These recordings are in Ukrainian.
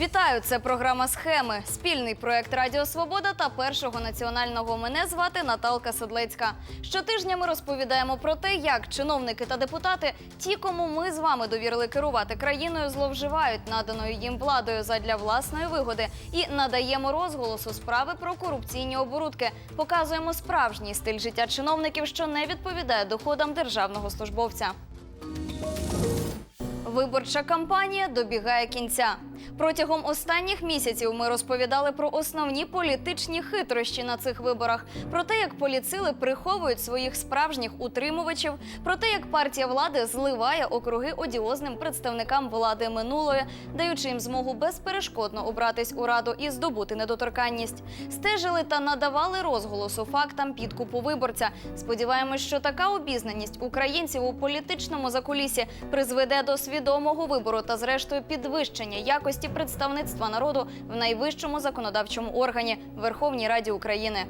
Вітаю! Це програма Схеми. Спільний проект Радіо Свобода та першого національного. Мене звати Наталка Седлецька. Щотижня ми розповідаємо про те, як чиновники та депутати, ті, кому ми з вами довірили керувати країною, зловживають наданою їм владою задля власної вигоди і надаємо розголос у справи про корупційні оборудки. Показуємо справжній стиль життя чиновників, що не відповідає доходам державного службовця. Виборча кампанія добігає кінця. Протягом останніх місяців ми розповідали про основні політичні хитрощі на цих виборах, про те, як поліцили приховують своїх справжніх утримувачів, про те, як партія влади зливає округи одіозним представникам влади минулої, даючи їм змогу безперешкодно обратись у раду і здобути недоторканність. Стежили та надавали розголосу фактам підкупу виборця. Сподіваємось, що така обізнаність українців у політичному закулісі призведе до свідомого вибору та, зрештою, підвищення якості представництва народу в найвищому законодавчому органі Верховній Раді України.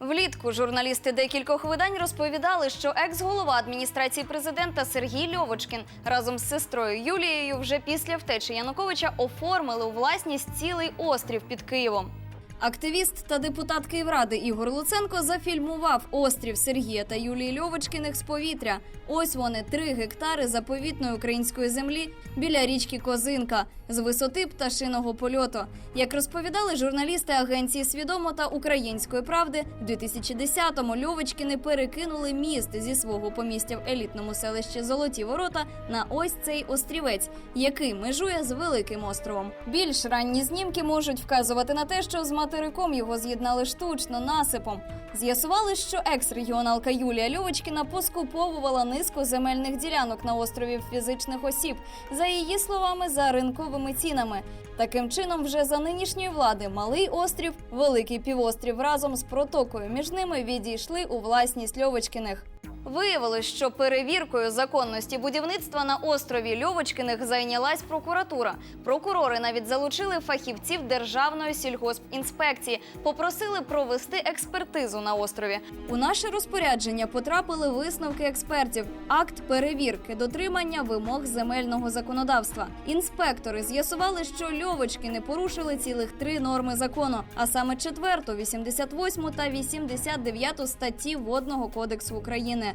Влітку журналісти декількох видань розповідали, що екс-голова адміністрації президента Сергій Льовочкін разом з сестрою Юлією вже після втечі Януковича оформили у власність цілий острів під Києвом. Активіст та депутат Київради Ігор Луценко зафільмував острів Сергія та Юлії Льовочкиних з повітря. Ось вони три гектари заповітної української землі біля річки Козинка з висоти пташиного польоту. Як розповідали журналісти агенції Свідомо та Української правди, в 2010-му Льовочкини перекинули міст зі свого помістя в елітному селищі Золоті Ворота на ось цей острівець, який межує з великим островом. Більш ранні знімки можуть вказувати на те, що з материком його з'єднали штучно насипом. З'ясували, що екс-регіоналка Юлія Льовочкіна поскуповувала низку земельних ділянок на острові фізичних осіб, за її словами, за ринковими цінами. Таким чином, вже за нинішньої влади малий острів, великий півострів разом з протокою між ними відійшли у власність Льовочкіних. Виявилось, що перевіркою законності будівництва на острові Льовочкиних зайнялась прокуратура. Прокурори навіть залучили фахівців Державної сільгоспінспекції, попросили провести експертизу на острові. У наше розпорядження потрапили висновки експертів, акт перевірки, дотримання вимог земельного законодавства. Інспектори з'ясували, що Льовочкини порушили цілих три норми закону, а саме 4, 88 та 89 статті Водного кодексу України.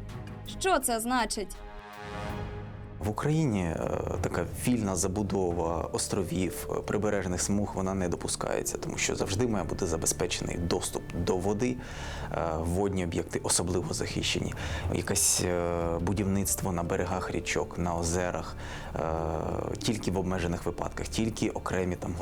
Що це значить? В Україні е, така вільна забудова островів, е, прибережних смуг вона не допускається, тому що завжди має бути забезпечений доступ до води, е, водні об'єкти особливо захищені. Якесь будівництво на берегах річок, на озерах, тільки в обмежених випадках, тільки окремі там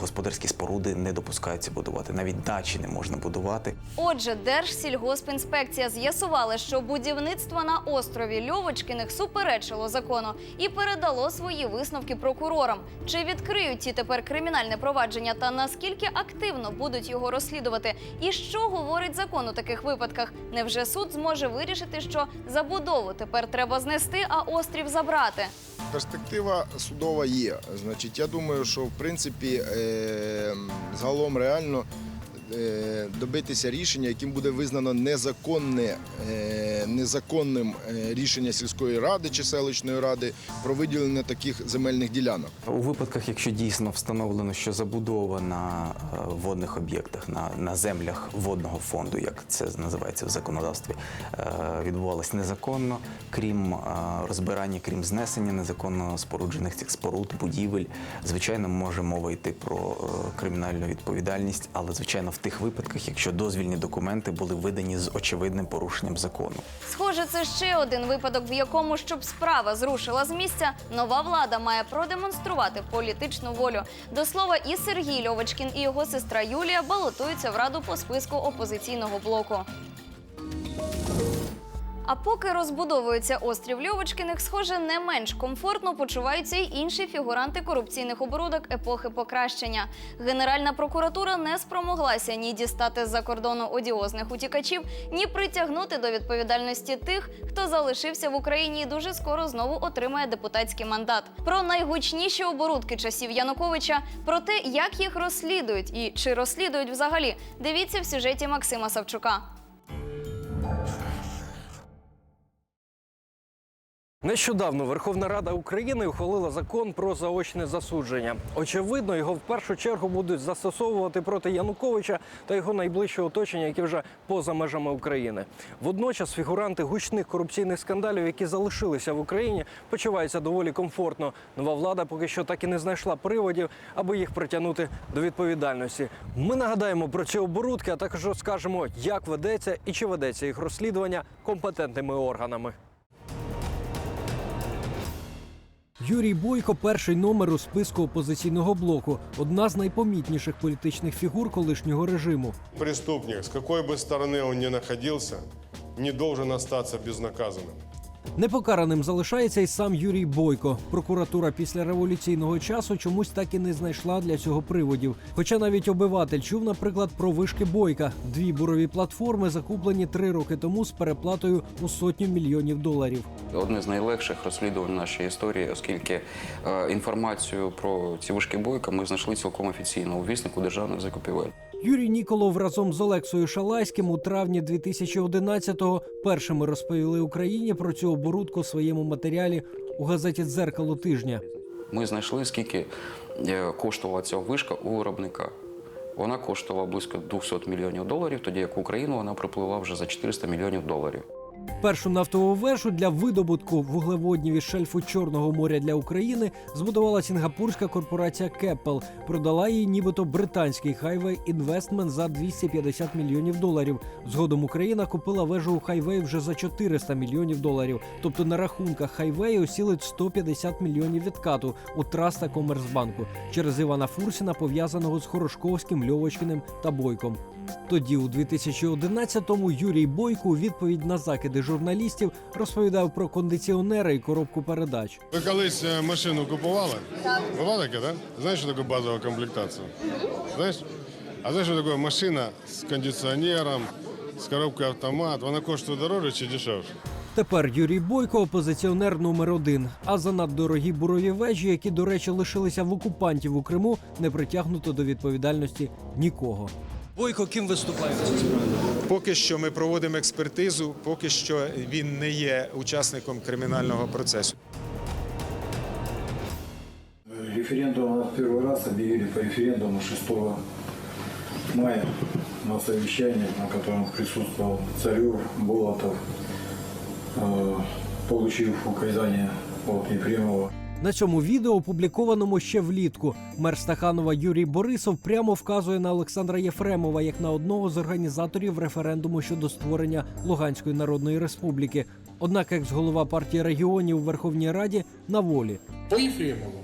господарські споруди не допускаються будувати. Навіть дачі не можна будувати. Отже, Держсільгоспінспекція з'ясувала, що будівництво на острові Льовочкиних суперечило закону і передало свої висновки прокурорам. Чи відкриють ті тепер кримінальне провадження та наскільки активно будуть його розслідувати? І що говорить закон у таких випадках? Невже суд зможе вирішити, що забудову тепер треба знести, а острів забрати? Перспектива судова є. Значить, я думаю, що в принципі е, загалом реально добитися рішення, яким буде визнано незаконне, е, незаконним е, рішення сільської ради чи селищної ради про виділення таких земельних ділянок. У випадках, якщо дійсно встановлено, що забудова на е, водних об'єктах, на, на землях водного фонду, як це називається в законодавстві, е, відбувалась незаконно, крім е, розбирання, крім знесення незаконно споруджених цих споруд, будівель, звичайно, може мова йти про е, кримінальну відповідальність, але звичайно в тих випадках, якщо дозвільні документи були видані з очевидним порушенням закону. Схоже, це ще один випадок, в якому, щоб справа зрушила з місця, нова влада має продемонструвати політичну волю. До слова, і Сергій Льовочкін, і його сестра Юлія балотуються в раду по списку опозиційного блоку. А поки розбудовується острів Льовочкиних, схоже, не менш комфортно почуваються й інші фігуранти корупційних оборудок епохи покращення. Генеральна прокуратура не спромоглася ні дістати з-за кордону одіозних утікачів, ні притягнути до відповідальності тих, хто залишився в Україні і дуже скоро знову отримає депутатський мандат. Про найгучніші оборудки часів Януковича, про те, як їх розслідують і чи розслідують взагалі. Дивіться в сюжеті Максима Савчука. Нещодавно Верховна Рада України ухвалила закон про заочне засудження. Очевидно, його в першу чергу будуть застосовувати проти Януковича та його найближчого оточення, які вже поза межами України. Водночас фігуранти гучних корупційних скандалів, які залишилися в Україні, почуваються доволі комфортно. Нова влада поки що так і не знайшла приводів, аби їх притягнути до відповідальності. Ми нагадаємо про ці оборудки, а також розкажемо, як ведеться і чи ведеться їх розслідування компетентними органами. Юрій Бойко перший номер у списку опозиційного блоку. Одна з найпомітніших політичних фігур колишнього режиму. Преступник, с какой бы стороны он ни находился, не должен остаться безнаказанным. Непокараним залишається і сам Юрій Бойко. Прокуратура після революційного часу чомусь так і не знайшла для цього приводів. Хоча навіть обиватель чув, наприклад, про вишки Бойка. Дві бурові платформи закуплені три роки тому з переплатою у сотню мільйонів доларів. Одне з найлегших розслідувань нашої історії, оскільки е, інформацію про ці вишки бойка ми знайшли цілком офіційно у віснику державних закупівель. Юрій Ніколов разом з Олексою Шалайським у травні 2011-го першими розповіли Україні про цю оборудку в своєму матеріалі у газеті Дзеркало тижня. Ми знайшли, скільки е, коштувала ця вишка у виробника. Вона коштувала близько 200 мільйонів доларів, тоді як в Україну вона припливла вже за 400 мільйонів доларів. Першу нафтову вежу для видобутку вуглеводнів із шельфу Чорного моря для України збудувала сінгапурська корпорація Кеппел. Продала її нібито британський Highway Investment за 250 мільйонів доларів. Згодом Україна купила вежу у Highway вже за 400 мільйонів доларів. Тобто на рахунках Highway осілить 150 мільйонів відкату у Траста Комерцбанку через Івана Фурсіна, пов'язаного з Хорошковським, Льовочкіним та Бойком. Тоді, у 2011-му, Юрій Бойко у відповідь на закиди журналістів розповідав про кондиціонери і коробку передач. Ви колись е, машину купували? Так. Була таке, так? Знаєш, що таке базова комплектація? Знаєш? А знаєш, що таке машина з кондиціонером, з коробкою автомат? Вона коштує дорожче чи дешевше? Тепер Юрій Бойко опозиціонер номер один. А за наддорогі бурові вежі, які, до речі, лишилися в окупантів у Криму, не притягнуто до відповідальності нікого. Бойко ким виступає? Поки що ми проводимо експертизу, поки що він не є учасником кримінального процесу. Референдум у нас первый раз объявили по референдуму 6 мая на совещании, на котором присутствовал Царев, Болотов, э, получив указание от Ефремова На цьому відео, опублікованому ще влітку, мер Стаханова Юрій Борисов прямо вказує на Олександра Єфремова як на одного з організаторів референдуму щодо створення Луганської Народної Республіки. Однак, екс-голова партії регіонів у Верховній Раді на волі. По Єфремову,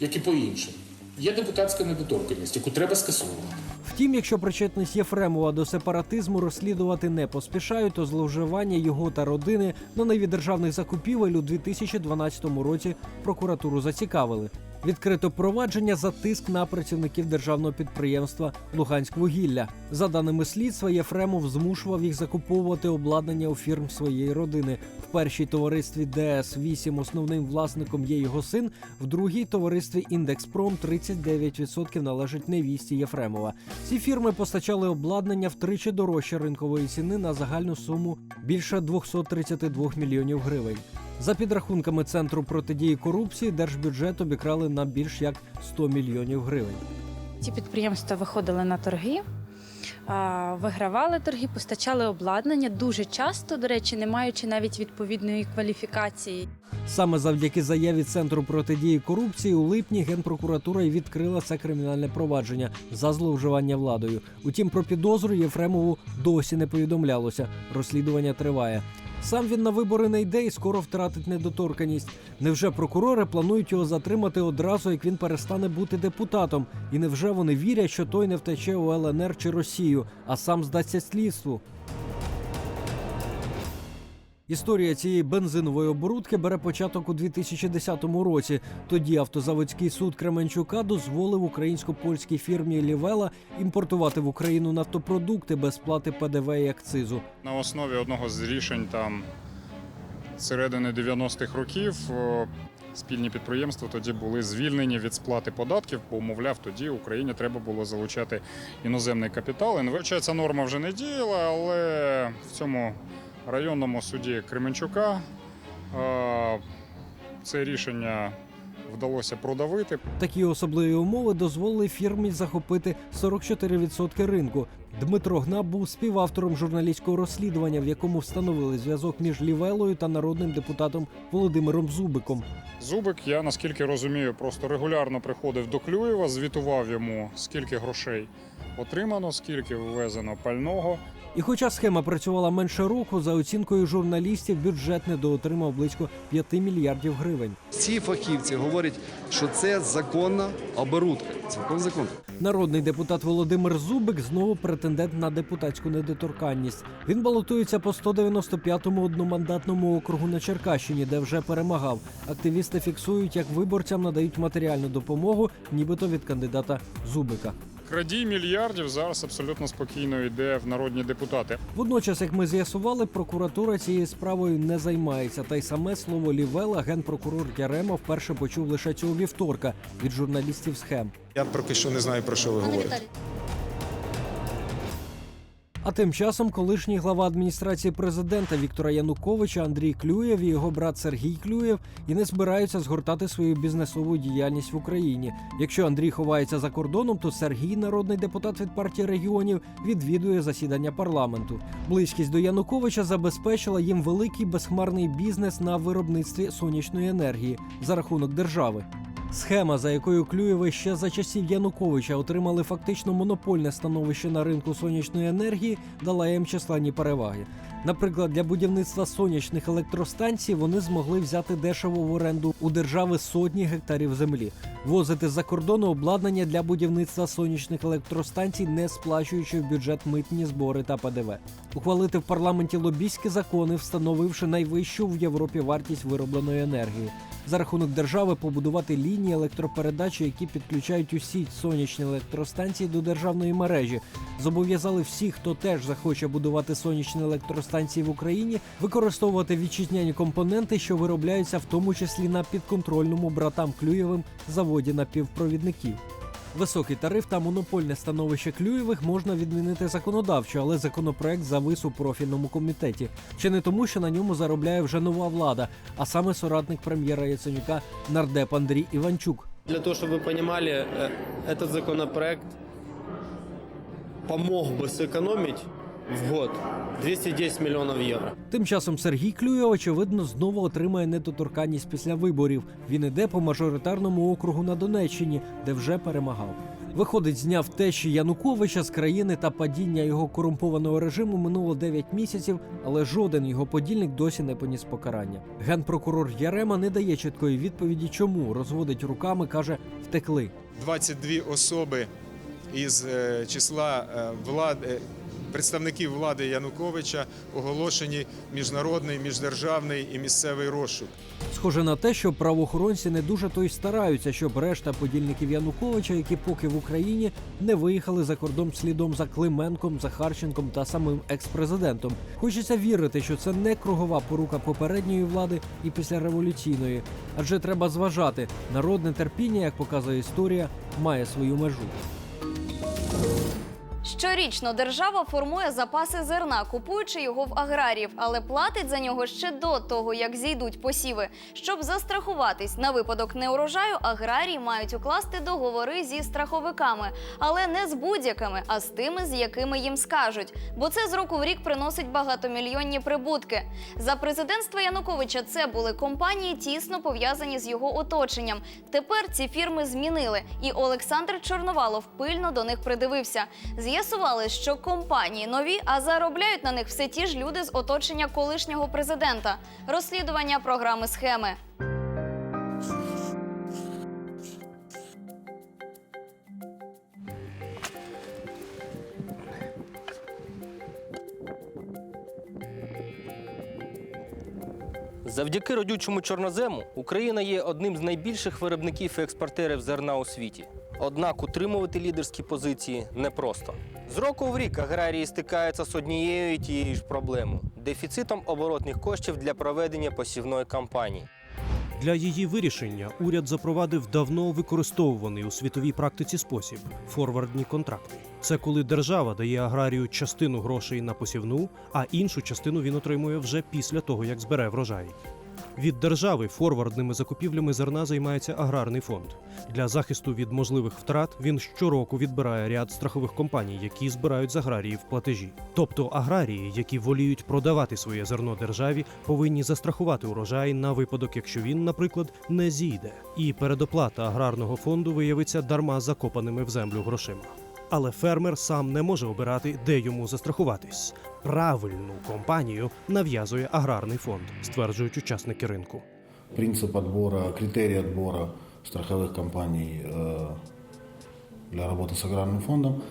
як і по іншим, є депутатська недоторканність, яку треба скасовувати. Втім, якщо причетність Єфремова до сепаратизму розслідувати не поспішають, то зловживання його та родини на невідержавних закупівель у 2012 році прокуратуру зацікавили. Відкрито провадження за тиск на працівників державного підприємства Луганськвугілля. За даними слідства, Єфремов змушував їх закуповувати обладнання у фірм своєї родини. В першій товаристві ДС 8 основним власником є його син, в другій товаристві Індекспром 39% належить невісті Єфремова. Ці фірми постачали обладнання втричі дорожче ринкової ціни на загальну суму більше 232 мільйонів гривень. За підрахунками центру протидії корупції, держбюджет обікрали на більш як 100 мільйонів гривень. Ці підприємства виходили на торги, вигравали торги, постачали обладнання дуже часто, до речі, не маючи навіть відповідної кваліфікації. Саме завдяки заяві центру протидії корупції у липні генпрокуратура й відкрила це кримінальне провадження за зловживання владою. Утім, про підозру Єфремову досі не повідомлялося. Розслідування триває. Сам він на вибори не йде і скоро втратить недоторканість. Невже прокурори планують його затримати одразу, як він перестане бути депутатом? І невже вони вірять, що той не втече у ЛНР чи Росію, а сам здасться слідству? Історія цієї бензинової оборудки бере початок у 2010 році. Тоді автозаводський суд Кременчука дозволив українсько-польській фірмі Лівела імпортувати в Україну нафтопродукти без сплати ПДВ і акцизу. На основі одного з рішень там середини 90-х років спільні підприємства тоді були звільнені від сплати податків, бо, мовляв, тоді Україні треба було залучати іноземний капітал. НВЧ ця норма вже не діяла, але в цьому районному суді Кременчука Це рішення вдалося продавити. Такі особливі умови дозволили фірмі захопити 44% ринку. Дмитро Гнаб був співавтором журналістського розслідування, в якому встановили зв'язок між Лівелою та народним депутатом Володимиром Зубиком. Зубик, я наскільки розумію, просто регулярно приходив до Клюєва, звітував йому, скільки грошей отримано, скільки ввезено пального. І хоча схема працювала менше року, за оцінкою журналістів бюджет недоотримав близько 5 мільярдів гривень. Ці фахівці говорять, що це законна оборудка. Цілком законна. Народний депутат Володимир Зубик знову претендент на депутатську недоторканність. Він балотується по 195-му одномандатному округу на Черкащині, де вже перемагав. Активісти фіксують, як виборцям надають матеріальну допомогу, нібито від кандидата Зубика. Крадій мільярдів зараз абсолютно спокійно йде в народні депутати. Водночас, як ми з'ясували, прокуратура цією справою не займається. Та й саме слово Лівела генпрокурор Ярема вперше почув лише цього вівторка від журналістів схем. Я поки що не знаю, про що ви говорите. А тим часом колишній глава адміністрації президента Віктора Януковича Андрій Клюєв і його брат Сергій Клюєв і не збираються згортати свою бізнесову діяльність в Україні. Якщо Андрій ховається за кордоном, то Сергій, народний депутат від партії регіонів, відвідує засідання парламенту. Близькість до Януковича забезпечила їм великий безхмарний бізнес на виробництві сонячної енергії за рахунок держави. Схема, за якою Клюєви ще за часів Януковича отримали фактично монопольне становище на ринку сонячної енергії, дала їм численні переваги. Наприклад, для будівництва сонячних електростанцій вони змогли взяти дешево в оренду у держави сотні гектарів землі, возити з-за кордону обладнання для будівництва сонячних електростанцій, не сплачуючи в бюджет митні збори та ПДВ, ухвалити в парламенті лобійські закони, встановивши найвищу в Європі вартість виробленої енергії. За рахунок держави побудувати лінії електропередачі, які підключають усі сонячні електростанції до державної мережі. Зобов'язали всіх, хто теж захоче будувати сонячні електростанції в Україні, використовувати вітчизняні компоненти, що виробляються в тому числі на підконтрольному братам Клюєвим заводі напівпровідників. Високий тариф та монопольне становище Клюєвих можна відмінити законодавчо, але законопроект завис у профільному комітеті. Чи не тому, що на ньому заробляє вже нова влада, а саме соратник прем'єра Яценюка нардеп Андрій Іванчук. Для того, чтобы вы понимали, э, этот законопроект помог бы сэкономить в год 210 миллионов евро. Тим часом Сергій Клюєв, очевидно, знову отримає недоторканність після виборів. Він іде по мажоритарному округу на Донеччині, де вже перемагав. Виходить, зняв тещі Януковича з країни та падіння його корумпованого режиму минуло 9 місяців, але жоден його подільник досі не поніс покарання. Генпрокурор Ярема не дає чіткої відповіді, чому розводить руками, каже, втекли. 22 особи із е, числа е, влади, представників влади Януковича оголошені міжнародний, міждержавний і місцевий розшук. Схоже на те, що правоохоронці не дуже то й стараються, щоб решта подільників Януковича, які поки в Україні не виїхали за кордон слідом за Клименком, Захарченком та самим експрезидентом. Хочеться вірити, що це не кругова порука попередньої влади і післяреволюційної, адже треба зважати, народне терпіння, як показує історія, має свою межу. Щорічно держава формує запаси зерна, купуючи його в аграріїв, але платить за нього ще до того, як зійдуть посіви. Щоб застрахуватись на випадок неурожаю, аграрії мають укласти договори зі страховиками, але не з будь-якими, а з тими, з якими їм скажуть. Бо це з року в рік приносить багатомільйонні прибутки. За президентства Януковича це були компанії, тісно пов'язані з його оточенням. Тепер ці фірми змінили, і Олександр Чорновалов пильно до них придивився. З'ясували, що компанії нові, а заробляють на них все ті ж люди з оточення колишнього президента. Розслідування програми схеми. Завдяки родючому чорнозему Україна є одним з найбільших виробників і експортерів зерна у світі. Однак утримувати лідерські позиції непросто. З року в рік аграрії стикаються з однією і тією ж проблемою дефіцитом оборотних коштів для проведення посівної кампанії. Для її вирішення уряд запровадив давно використовуваний у світовій практиці спосіб форвардні контракти. Це коли держава дає аграрію частину грошей на посівну, а іншу частину він отримує вже після того, як збере врожай. Від держави форвардними закупівлями зерна займається аграрний фонд. Для захисту від можливих втрат він щороку відбирає ряд страхових компаній, які збирають з аграріїв платежі. Тобто аграрії, які воліють продавати своє зерно державі, повинні застрахувати урожай на випадок, якщо він, наприклад, не зійде. І передоплата аграрного фонду виявиться дарма закопаними в землю грошима Але фермер сам не може обирати, де йому застрахуватись. Правильну компанію нав'язує аграрний фонд, стверджують учасники ринку. Принцип отбора, критерий отбора страховых компаний э, для работы с аграрным фондом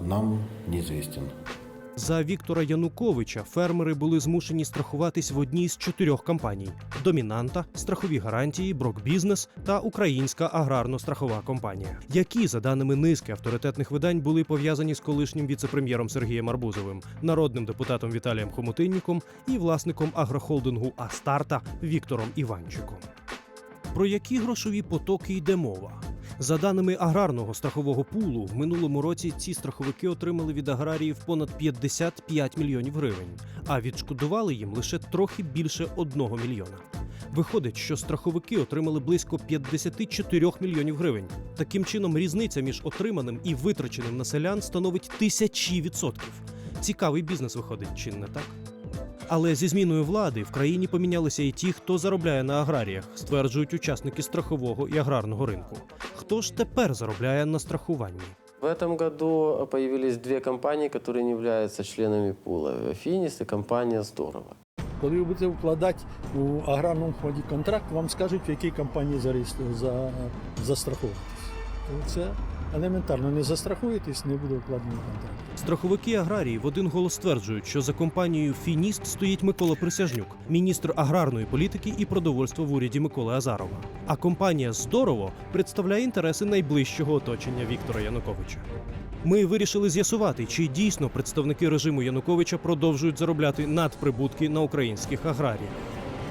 нам неизвестен. За Віктора Януковича фермери були змушені страхуватись в одній з чотирьох компаній: Домінанта, страхові гарантії, Брокбізнес та Українська аграрно-страхова компанія, які, за даними низки авторитетних видань, були пов'язані з колишнім віцепрем'єром Сергієм Арбузовим, народним депутатом Віталієм Хомутинніком і власником агрохолдингу Астарта Віктором Іванчиком. Про які грошові потоки йде мова? За даними аграрного страхового пулу, в минулому році ці страховики отримали від аграріїв понад 55 мільйонів гривень, а відшкодували їм лише трохи більше 1 мільйона. Виходить, що страховики отримали близько 54 мільйонів гривень. Таким чином, різниця між отриманим і витраченим на селян становить тисячі відсотків. Цікавий бізнес виходить, чи не так? Але зі зміною влади в країні помінялися і ті, хто заробляє на аграріях, стверджують учасники страхового і аграрного ринку. Хто ж тепер заробляє на страхуванні? В этом году появились две компании, которые не являются членами пула. Финис и компания «Здорово». Коли ви будете вкладати у аграрному фонді контракт, вам скажуть, в якій компанії зареєстру- за, застраховуватись. Це елементарно. Не застрахуєтесь, не буде вкладено контракт. Страховики аграрії в один голос стверджують, що за компанією Фініст стоїть Микола Присяжнюк, міністр аграрної політики і продовольства в уряді Миколи Азарова. А компанія Здорово представляє інтереси найближчого оточення Віктора Януковича. Ми вирішили з'ясувати, чи дійсно представники режиму Януковича продовжують заробляти надприбутки на українських аграріях.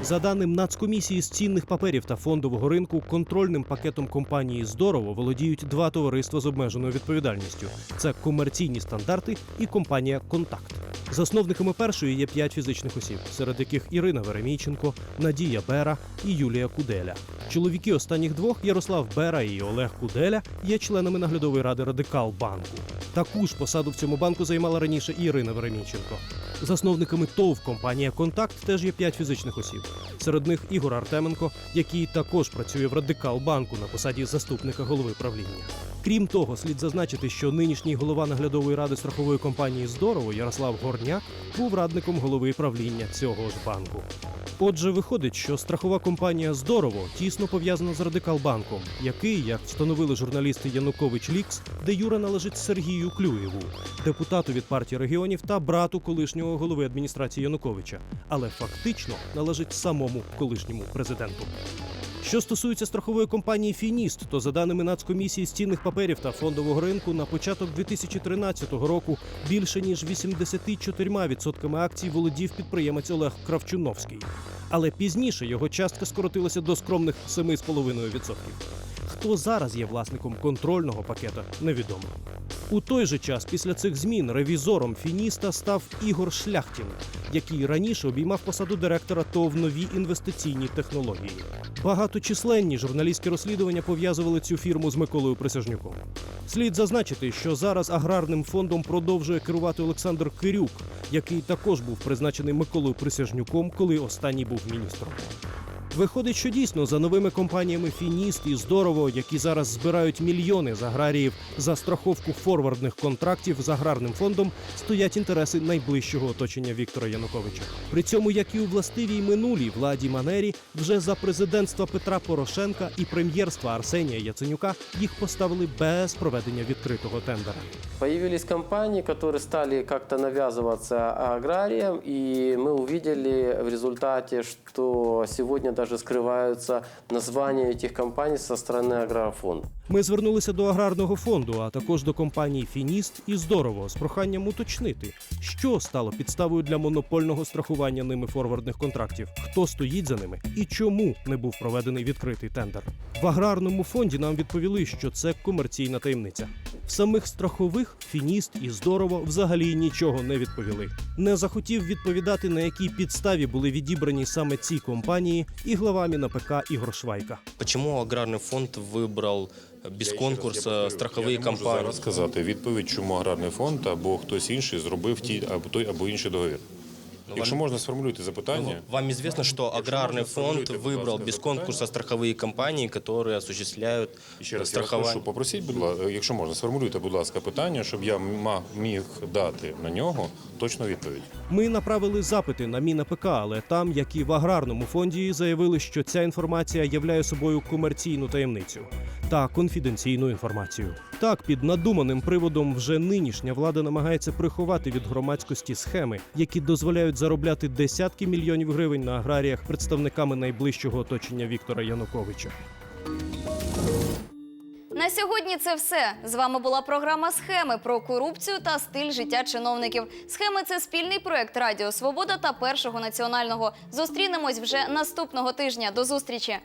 За даним Нацкомісії з цінних паперів та фондового ринку, контрольним пакетом компанії Здорово володіють два товариства з обмеженою відповідальністю: це комерційні стандарти і компанія Контакт. Засновниками першої є п'ять фізичних осіб, серед яких Ірина Веремійченко, Надія Бера і Юлія Куделя. Чоловіки останніх двох Ярослав Бера і Олег Куделя є членами наглядової ради Радикал банку. Таку ж посаду в цьому банку займала раніше і Ірина Веремійченко. Засновниками ТОВ компанія Контакт теж є п'ять фізичних осіб. Серед них Ігор Артеменко, який також працює в Радикал банку на посаді заступника голови правління. Крім того, слід зазначити, що нинішній голова наглядової ради страхової компанії Здорово Ярослав Горняк був радником голови правління цього ж банку. Отже, виходить, що страхова компанія Здорово тісно пов'язана з Радикалбанком, який, як встановили журналісти Янукович Лікс, де Юра належить Сергію Клюєву, депутату від партії регіонів та брату колишнього голови адміністрації Януковича, але фактично належить самому колишньому президенту. Що стосується страхової компанії Фініст, то за даними Нацкомісії з цінних паперів та фондового ринку на початок 2013 року більше ніж 84% акцій володів підприємець Олег Кравчуновський. Але пізніше його частка скоротилася до скромних 7,5%. Хто зараз є власником контрольного пакета, невідомо. У той же час після цих змін ревізором фініста став Ігор Шляхтін, який раніше обіймав посаду директора ТОВ нові інвестиційні технології. Багаточисленні журналістські розслідування пов'язували цю фірму з Миколою Присяжнюком. Слід зазначити, що зараз аграрним фондом продовжує керувати Олександр Кирюк, який також був призначений Миколою Присяжнюком, коли останній був міністром. Виходить, що дійсно за новими компаніями Фініст і здорово, які зараз збирають мільйони з аграріїв за страховку форвардних контрактів з аграрним фондом, стоять інтереси найближчого оточення Віктора Януковича. При цьому, як і у властивій минулій владі Манері, вже за президентства Петра Порошенка і прем'єрства Арсенія Яценюка їх поставили без проведення відкритого тендера. Появились компании, которые стали как-то навязываться аграриям, и мы увидели в результате, что сегодня даже скрываются названия этих компаний со стороны агрофонда. Ми звернулися до аграрного фонду, а також до компаній Фініст і Здорово з проханням уточнити, що стало підставою для монопольного страхування ними форвардних контрактів, хто стоїть за ними і чому не був проведений відкритий тендер. В аграрному фонді нам відповіли, що це комерційна таємниця. В самих страхових Фініст і Здорово взагалі нічого не відповіли. Не захотів відповідати, на якій підставі були відібрані саме ці компанії, і глава МінАПК Ігор Швайка. Чому аграрний фонд вибрав без конкурсу страхові Я не можу зараз сказати відповідь, чому аграрний фонд або хтось інший зробив ті або той або інший договір. Якщо можна сформулюйте запитання. Вам известно, что аграрный фонд выбрал без конкурса страховые компании, которые осуществляют Ще раз я вас страхование? прошу, попросіть, будь ласка, якщо можна, сформулюйте, будь ласка, питання, щоб я ма- міг дати на нього точну відповідь. Ми направили запити на МінАПК, але там, як і в аграрному фонді, заявили, що ця інформація являє собою комерційну таємницю та конфіденційну інформацію. Так, під надуманим приводом вже нинішня влада намагається приховати від громадськості схеми, які дозволяють заробляти десятки мільйонів гривень на аграріях представниками найближчого оточення Віктора Януковича. На сьогодні це все. З вами була програма Схеми про корупцію та стиль життя чиновників. Схеми це спільний проект Радіо Свобода та Першого національного. Зустрінемось вже наступного тижня. До зустрічі.